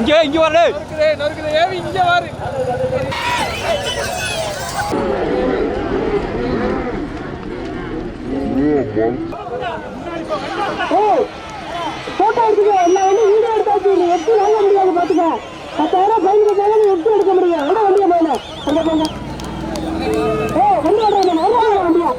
இங்கே இங்கே வரல இங்கே வாரு. போட்டோ எடுத்துக்க. நான் வந்து வீடியோ எடுத்தாச்சு நீ எடுத்து வாங்க முடியாது பாத்துக்க பத்தாயிரம் எடுத்து எடுக்க முடியும்? எங்க வண்டியா மேல அங்க போங்க ஏ வண்டி ஓடுற நல்லா வண்டியா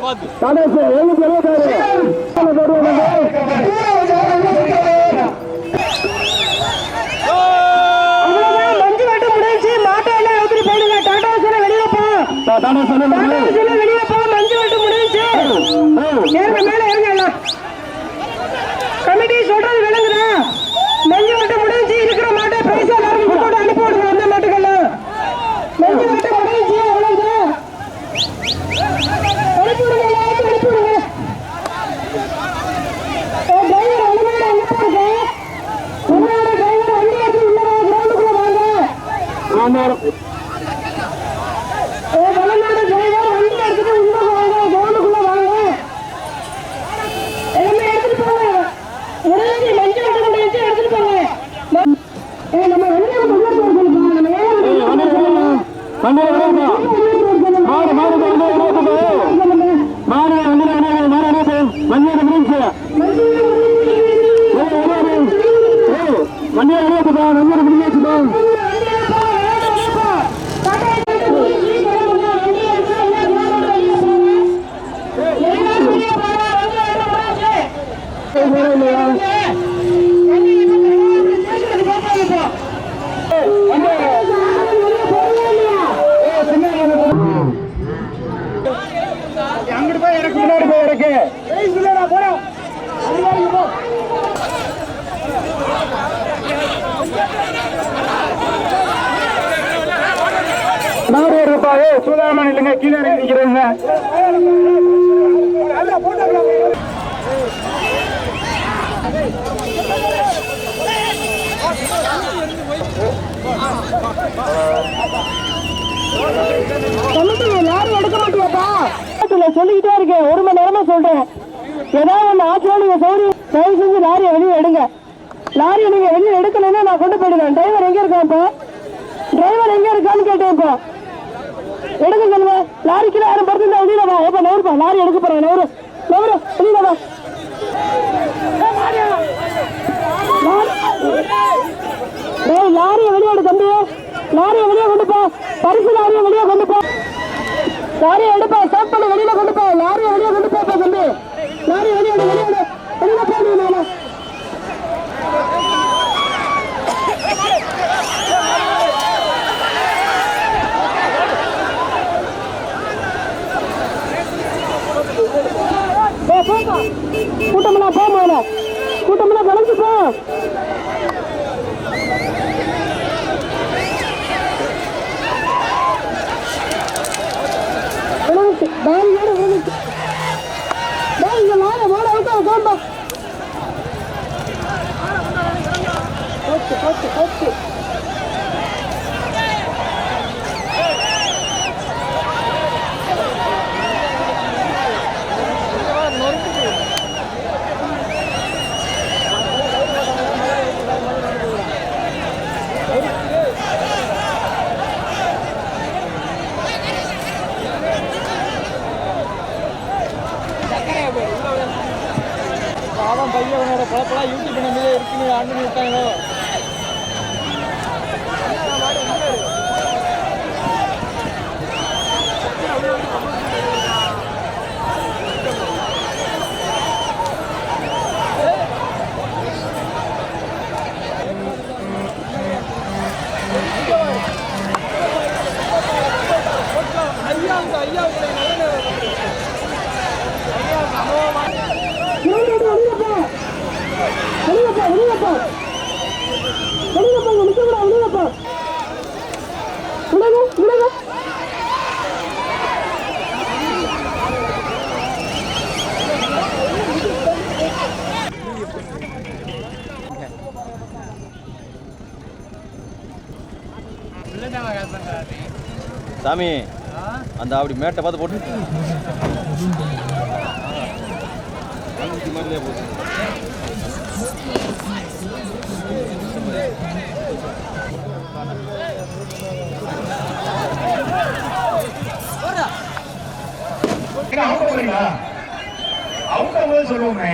பார்த்து அவ்வளவுதான் மஞ்சு மட்டும் முடிஞ்சு மாட்டை எல்லாம் எடுத்துட்டு போயிடுங்க டாடா சில வெளியில போ டாடா சில வெளியில போ மஞ்சு மட்டும் முடிஞ்சு ஏறுங்க மேல ஏறுங்க எல்லாம் கமிட்டி சொல்றது விளங்குதா மஞ்சு மட்டும் முடிஞ்சு இருக்கிற மாட்டை பைசா எல்லாரும் கொடுத்து அனுப்பி விடுங்க அந்த மாட்டுக்கெல்லாம் மஞ்சு மட்டும் முடிஞ்சு அவ்வளவுதான் அனுப்பி விடுங்க எல்லாருக்கும் அனுப்பி விடுங்க ஏ, driver, அனுமதி எங்க இருக்கு? உங்களோட டிரைவர் வண்டி எடுத்து உள்ள கிரவுண்டுக்குள்ள வாங்க ஏ வளநாடு டிரைவர் வண்டி எடுத்துட்டு உள்ள வாங்க கிரவுண்டுக்குள்ள வாங்க எல்லாமே எடுத்துட்டு போங்க உடனே மஞ்சள் விட்டு முடிஞ்சு எடுத்துட்டு போங்க ம- ஏ நம்ம வண்டியை உள்ள போக சொல்லுப்பா நம்ம ஏன் மாடு மாடு மாடு மாடு மாடு மஞ்சள் முடிஞ்சு வண்டியை அனுப்புதா நம்பர் முடிஞ்சுப்பா அங்கிட்டு போய் இறக்கு முன்னாடி போய் இறக்கு நாடு இருப்பா ஏ சூதாமன் இல்லைங்க கீழே இறங்கி நிக்கிறேங்க. யாரும் எடுக்க மாட்டியாப்பா? சொல்லிக்கிட்டே இருக்கேன் ஒரு மணி நேரமா சொல்றேன். ஏதாவது ஒண்ணு ஆச்சுனா நீங்க சௌரி தயவு செஞ்சு லாரியை வெளியே எடுங்க. லாரியை நீங்க வெளியே எடுக்கலைன்னா நான் கொண்டு போயிடுவேன். டிரைவர் எங்க இருக்கான் இப்போ? டிரைவர் எங்க இருக்கான்னு கேட்டேன் இப்போ. எடுங்க சொல்லுங்க லாரிக்கு யாரும் படுத்து வெளியில வா. எப்ப நவருப்பா லாரி எடுக்க போறேன் நவரு நவரு வெளியில வா. ஏய் லாரியை வெளியே எடு தம்பி. லாரியை வெளியே கொண்டு போ. பரிசு லாரி வெளியே கொண்டு போ. லாரியை எடுப்பா. ஸ்டார்ட் பண்ணி. வெளியில கொண்டு போ. லாரியை வெளியே கொண்டு போ தம்பி. லாரியை வெளியே எடு வெளியே எடு வெளியில போடு மேல போ போப்பா கூட்டமெல்லாம் போ மேல கூட்டமெல்லாம் கலைஞ்சு போ. பழப்பெல்லாம் யூடியூப் நம்ம இருக்குன்னு ஆண்டு விட்டாங்களோ ஐயா அந்த ஐயா உங்களை நல்ல நேரம் வெளியே வெளியே போ வெளியே போ வெளியே போ சாமி அந்த அப்படி மேட்டை பார்த்து போட்டு. அவங்க போது சொல்லுவோமே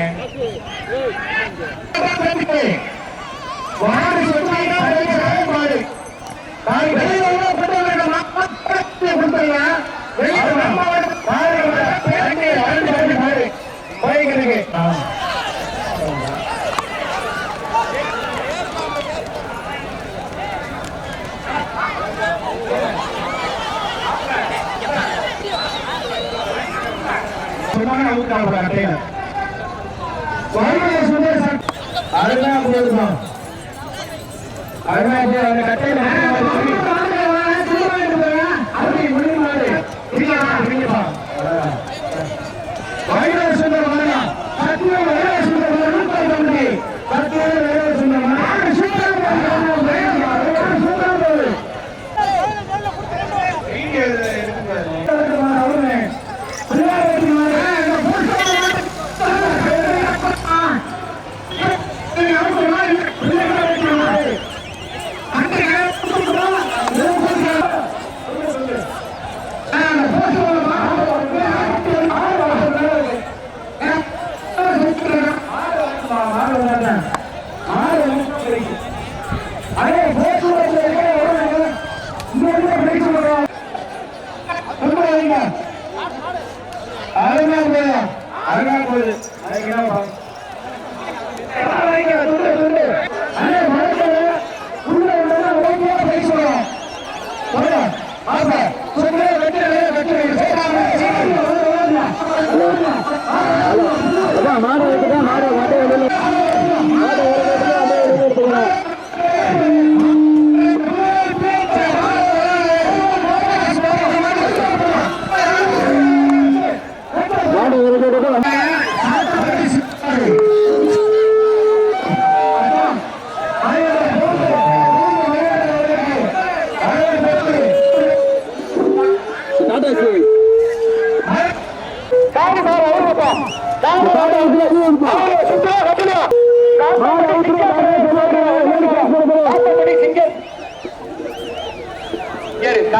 அருமையா போயிருக்கோம் அருமையா கட்டையில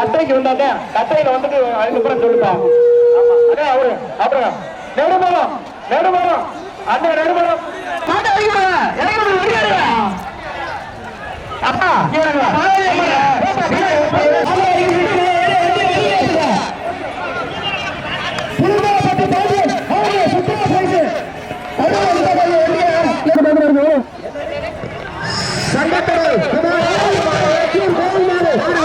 கட்டைக்கு வந்தாங்க கட்டையில வந்துட்டு அதுக்கப்புறம் சொல்லுப்பா ஆமா அதான் அவரு அப்புறம் நெடுமரம் நெடுமரம் அந்த நெடுமரம் அப்பா ரெண்டு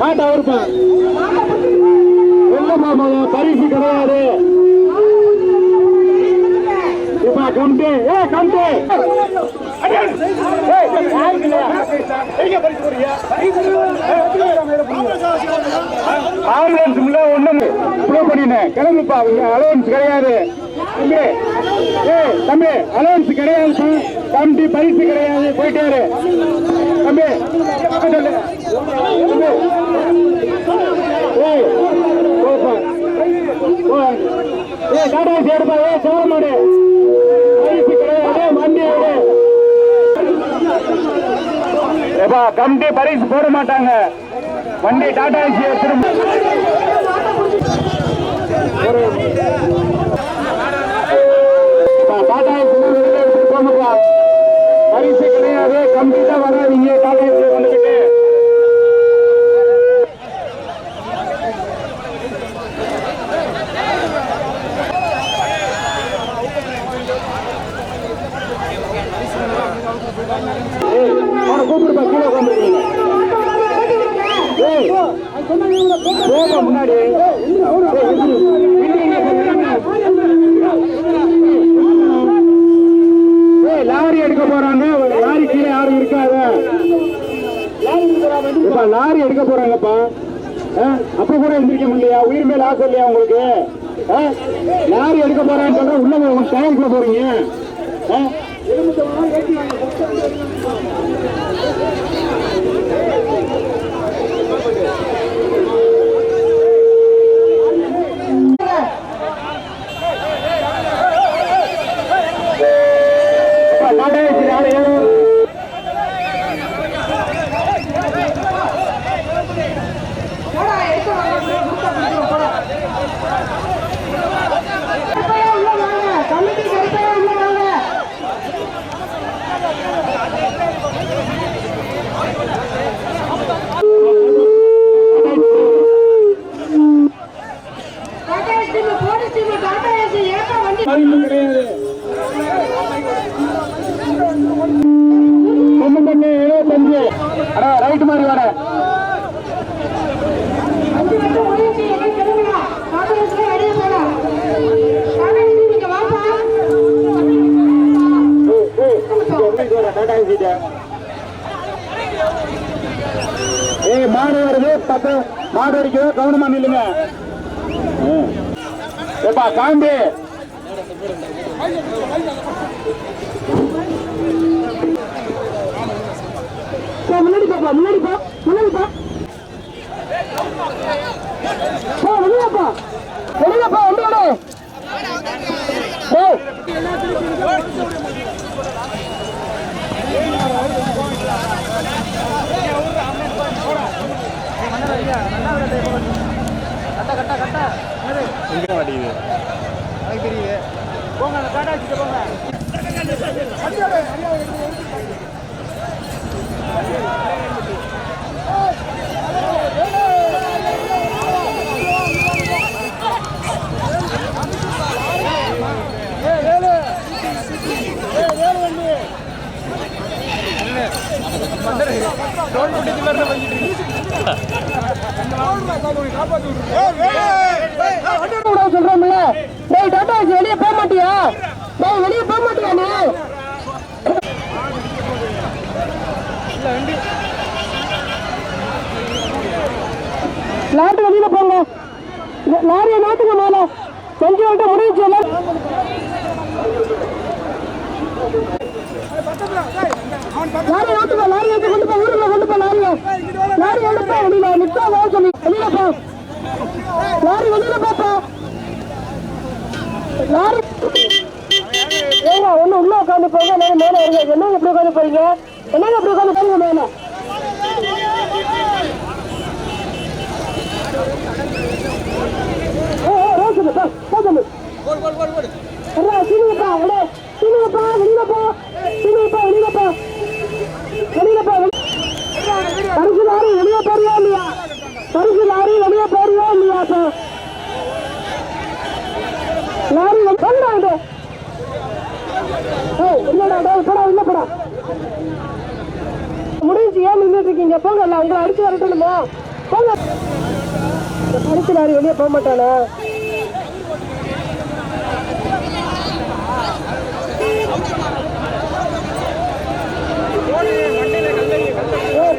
மாட்டை இருப்பேன் பரிசு கிடையாது. இப்ப கம்பி ஏ கம்பி ஆம்புலன்ஸ் உள்ள ஒண்ணும். பண்ணினேன். கிளம்புப்பா அலவன்ஸ் கிடையாது. தம்பி ஏ தம்பி அலவன்ஸ் கிடையாது தம்பி பரிசு கிடையாது போயிட்டாரு தம்பி ஏ ஏய், சேர்ப்பா டாடா ஏ சோழமாடு பரிசு கிடையாது வண்டி எடு ஏப்பா கமிட்டி பரிசு போட மாட்டாங்க. வண்டி டாடா ஏசியை திரும்ப ஒரு போங்கப்பா பரிசு கிடையாது கம்ப்ளீட்டா வராதீங்க டாடா வந்துக்கிட்டு ஏய், கூப்பிடுப்பா கீழே உட்காந்துருக்கீங்க முன்னாடி. லாரி எடுக்க போறாங்க லாரி இருக்காத இப்ப லாரி எடுக்க போறாங்கப்பா ஆ? அப்ப கூட எந்திரிக்க முடியலையா உயிர் மேல ஆசை இல்லையா உங்களுக்கு ஆ? லாரி எடுக்க போறான்னு சொல்ற உள்ள உங்க டயருக்குள்ள போறீங்க ஏய் மாடு வருது. பத்து. மாடு அடிக்குது. கவனமா நில்லுங்க. ம். ஏப்பா காந்தி. முன்னாடி பாப்பா முன்னாடி முன்னாடி வந்து விடு ஏய் எனக்கு தெரியுது போங்க அந்த டாடா வச்சுட்டு போங்க டோல் பிடிச்சி மாதிரி விட சொல்றோம்ல டேய் டாடா ஏசி வெளியே போக மாட்டியா டேய் வெளியே போக மாட்டியா நீ லாட்டு வெளியில போங்க இந்த லாரியை நாட்டுங்க மேல செஞ்சு விட்டு முடிஞ்சு எல்லாம் லாரி நாட்டுங்க லாரி எடுத்து கொண்டு போ ஊருக்குள்ள கொண்டு போ லாரியை லாரி எடுப்பா வெளியில நிக்காத சொல்லி வெளியில போ லாரி வெளியில போப்பா லாரி ஏங்க ஒண்ணு உள்ள உட்காந்து போங்க நான் மேல வருங்க. என்னங்க இப்படி உட்காந்து போறீங்க? என்னங்க இப்படி உட்காந்து போறீங்க மேல? ஏய், சீனியப்பா, சீனியப்பா, வெளியில போ. சீனியப்பா, வெளியில போ. வெளியில போ, வெளியே போறியா இல்லையா? பரிசு லாரி வெளியே போறியா இல்லையா லாரி வெளி- இது. இல்லடா, டேய், போடா, படா. முடிஞ்சு ஏன் நின்றுட்டு இருக்கீங்க? போங்க இல்ல உங்களை அடிச்சு வரட்டணுமா போங்க. இந்த பரிசு லாரி வெளியே போக மாட்டானா?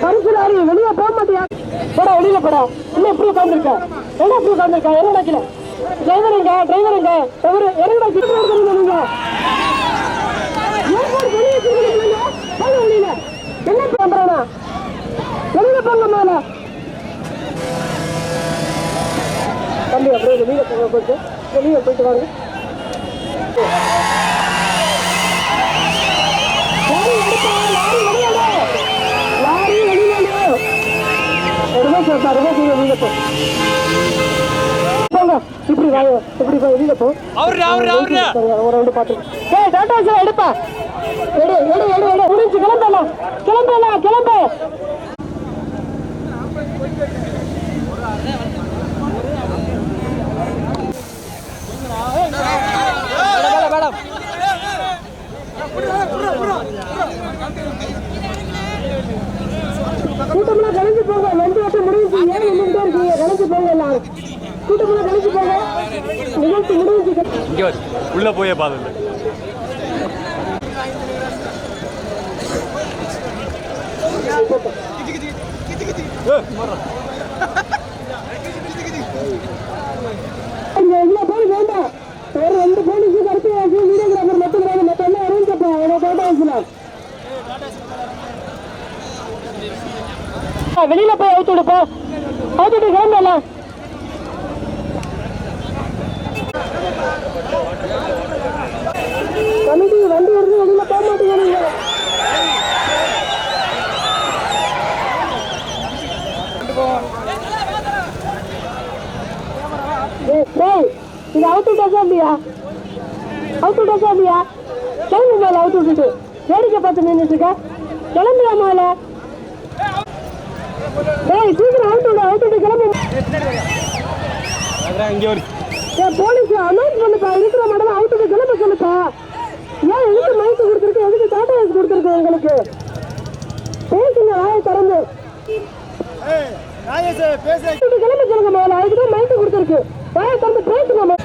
பரிசு லாரி வெளியே போக மாட்டியா? போடா வெளியில போடா. இன்னும் எப்படி உட்காந்துருக்க என்ன எப்படி உட்காந்துருக்க என்ன நடக்கல டிரைவர் எங்க? டிரைவர் எங்க? டிரைவர் இறங்கடா கீழே நீங்க? வெளியில. என்ன பண்றானா? வெளியில போங்க மேல. தம்பி அப்படியே வெளியில போங்க போயிட்டு. வெளியில போயிட்டு வாங்க லாரி எடுப்பா லாரி வெளியில லாரி வெளியில ரிவர்ஸ் சார் ரிவர்ஸ் வெளியில போ இப்படி வாங்க இப்படி போய் வெளியில போ. அவரு அவரு அவரு ஒரு ரவுண்டு பார்த்து ஏய் டாடா சார் எடுப்பா. எடு எடு எடு எடு. முடிஞ்சு கிளம்பலாம். கிளம்பலாம் கிளம்பு. மேடம் மேடம் கூட்டம்லாம் கலைஞ்சு போங்க. வண்டி ஓட்ட முடிஞ்சு ஏன் நின்றுட்டே இருக்கீங்க கலைஞ்சு போங்க எல்லாரும் கூட்டம்லாம் கலைஞ்சு போங்க. நிகழ்ச்சி முடிஞ்சு இங்க வரு உள்ள போயே இங்க இல்ல போலீஸ் வேண்டாம். ஒரு ரெண்டு போலீஸ் கருத்து வீடியோகிராஃபர் மட்டும் மற்ற எல்லாம் அறிவிச்சப்பா அவனை போட்டோ வச்சுலாம் வெளியில போய் அவுத்து விடுப்பா. அவுத்து விட்டு கிளம்பலாம் கமிட்டி வண்டி இருந்து வெளியில போக மாட்டேங்கிறீங்க ஏய், டேய், இது அவுத்து விட்டாச்சா இல்லையா அவுத்து விட்டாச்சா இல்லையா கிளம்பு மேல அவுத்து விட்டுட்டு வேடிக்கை பார்த்து நின்றுட்டு இருக்க கிளம்புடா மேல டேய் சீக்கிரம் அவுத்து விடு அவுத்து விட்டு கிளம்பு இங்க வரு ஏய் போலீஸ் அனௌன்ஸ் பண்ணுப்பா இருக்கிற மாடல அவுத்து விட்டு கிளம்ப சொல்லுப்பா ஏன் எதுக்கு மைக்கு கொடுத்துருக்கு எதுக்கு டாடா ஏஸ் கொடுத்துருக்கு உங்களுக்கு பேசுங்க வாயை திறந்து இது கிளம்ப சொல்லுங்க மேல அதுக்கு தான் மைக்கு கொடுத்துருக்கு வாயை திறந்து பேசுங்க மேல.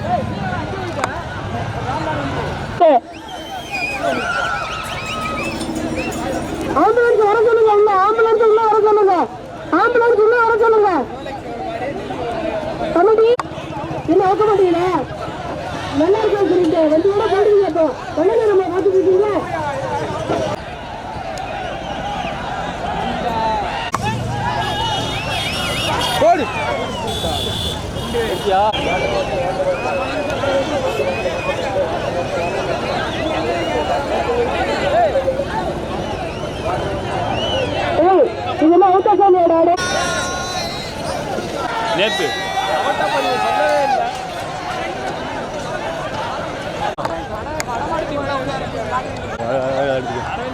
ஏய். ஆம்புலன்ஸ் வர சொல்லுங்க உள்ள ஆம்புலன்ஸ் உள்ள வர சொல்லுங்க ஆம்புலன்ஸ் உள்ள வர சொல்லுங்க கமிட்டி என்ன வைக்க மாட்டீங்களா நல்லா இருக்கா சொல்லிட்டு வண்டியோட போடுறீங்க இப்போ வெள்ள நேரமா காத்துட்டு இருக்கீங்க போடு ஏய் இதெல்லாம் அவுட்டா சாமியோட ஆடு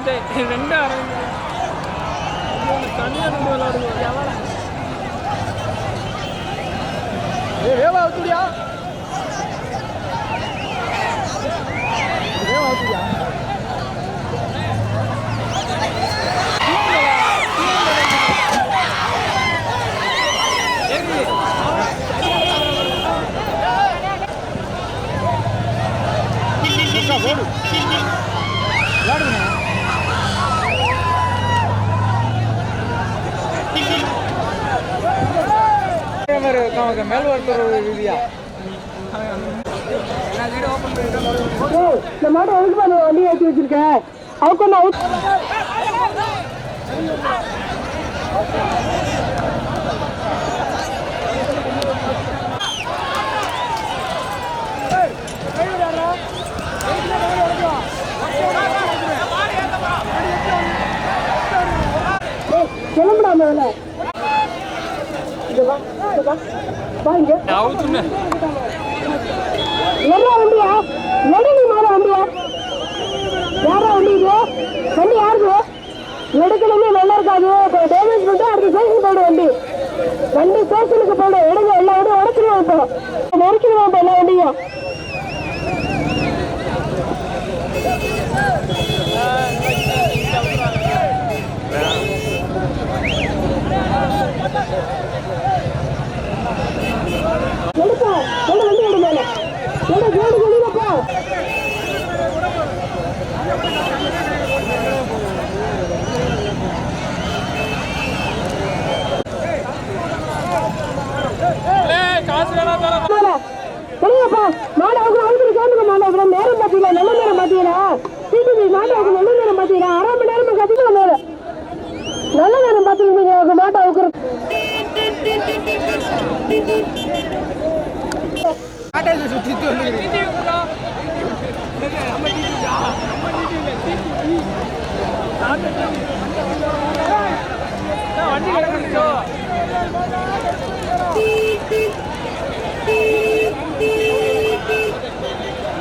நேத்து ரெண்டு வேவா அவுத்துடியா வேவா அவுத்துடியா போடு விளாடுங்க மேல் ஒருத்தர் விதியா இந்த மாட்டை எதுக்கு பண்ண வண்டி ஏற்றி வச்சிருக்கேன். அவுக்கு ஒன்று அவுட் மேல இங்க வா இங்க வா வா இங்க அவுத்துன்னு என்ன வண்டியா? எடு நீ மேல வண்டியா? யாரா வண்டி இது? வண்டி யாருது எடுக்கணுமே நல்லா இருக்காது. டேமேஜ் பண்ணிட்டு அடுத்த ஸ்டேஷன் வண்டி. வண்டி ஸ்டேஷனுக்கு போடு எடுங்க எல்லா வண்டியும் உடச்சிருவோம் இப்போ. நெருக்கிடுவோம் இப்போ எல்லா வண்டியும். எடு வண்டி எடு மேல. எடு கேடு வெளியிலப்பா காசு வேணாம்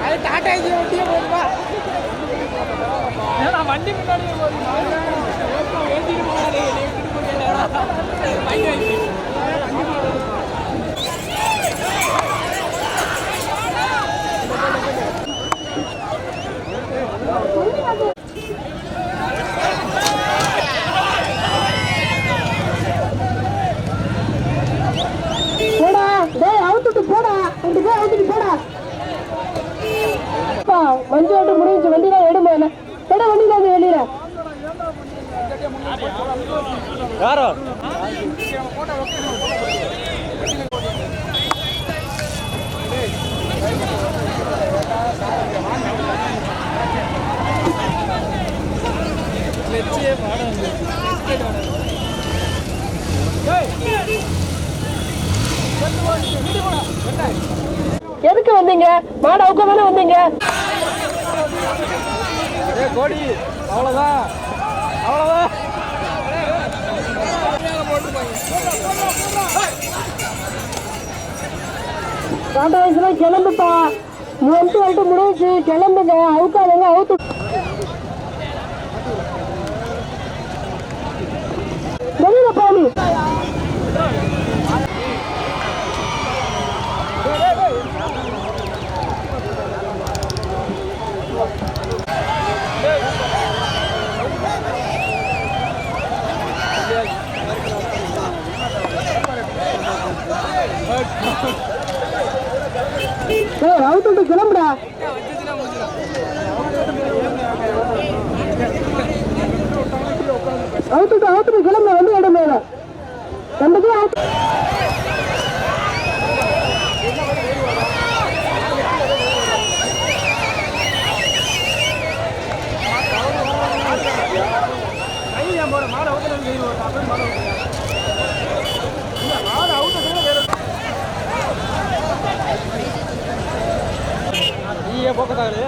அது டாடா ஏசி வண்டியே போதுமா ஏன்னா வண்டி முன்னாடியே போதுமா ஏசிட்டு போகாதே என்னை வந்தீங்க? மாடு அவுக்க தானே வந்தீங்க? கோடி அவ்வளோதான் அவ்வளோதான் டாடா வயசுல கிளம்புப்பா வந்து வந்துட்டு முடிஞ்சு கிளம்புங்க. அவுக்காதங்க அவுத்து. வெளியில போனி ஏய் அவுத்துட்டு கிளம்புடா. அவுத்துட்டு அவுத்துட்டு கிளம்பு வந்து இடம் மேல ரெண்டுத்தையும் அவுத்து நீயே போக்கத்தாங்களே